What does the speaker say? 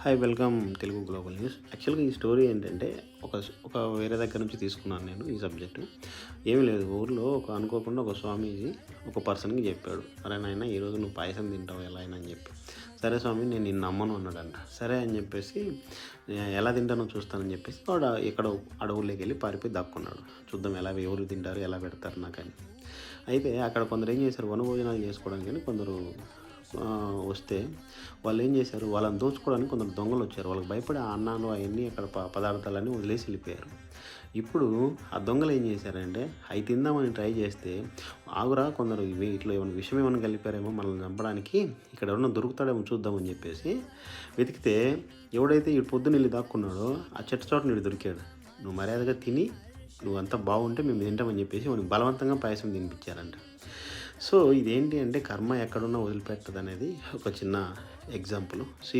Hi welcome Telugu global news యాక్చువల్గా ఈ story ఏంటంటే ఒక ఒక వేరే దగ్గర నుంచి తీసుకున్నాను నేను ఈ సబ్జెక్టు ఏమీ లేదు ఊర్లో ఒక అనుకోకుండా ఒక స్వామీజీ ఒక పర్సన్కి చెప్పాడు. అరే నాయన ఈరోజు నువ్వు పాయసం తింటావు ఎలా అయినా అని చెప్పి. సరే స్వామి నేను నిన్ను నమ్మను అన్నాడంట. సరే అని చెప్పేసి "నేను ఎలా తింటానో చూస్తానని చెప్పేసి వాడు ఎక్కడ అడవుల్లోకి వెళ్ళి పారిపోయి దాక్కున్నాడు. చూద్దాం ఎలా ఎవరు తింటారు ఎలా పెడతారు నాకని. అయితే అక్కడ కొందరు ఏం చేశారు వనభోజనాలు చేసుకోవడానికి కొందరు వస్తే వాళ్ళు ఏం చేశారు? వాళ్ళని దోచుకోవడానికి కొందరు దొంగలు వచ్చారు. వాళ్ళకి భయపడి ఆ అన్నాలు అవన్నీ అక్కడ ప పదార్థాలన్నీ వదిలేసి వెళ్ళిపోయారు. ఇప్పుడు ఆ దొంగలు ఏం చేశారంటే అవి తిందామని ట్రై చేస్తే ఆగురా కొందరు ఇవి ఇట్లా ఏమైనా విషయం ఏమైనా కలిపారేమో మనల్ని చంపడానికి ఇక్కడ ఎవరన్నా దొరుకుతాడేమో చూద్దామని చెప్పేసి వెతికితే ఎవడైతే ఈ పొద్దున్న వెళ్ళి దాక్కున్నాడో ఆ చెట్టు చోట నీడు దొరికాడు. నువ్వు మర్యాదగా తిని నువ్వు అంతా బాగుంటే మేము తింటామని చెప్పేసి వాడిని బలవంతంగా పాయసం తినిపించారంట. సో ఇదేంటి అంటే కర్మ ఎక్కడున్నా వదిలిపెట్టదు అనేది ఒక చిన్న ఎగ్జాంపుల్ సో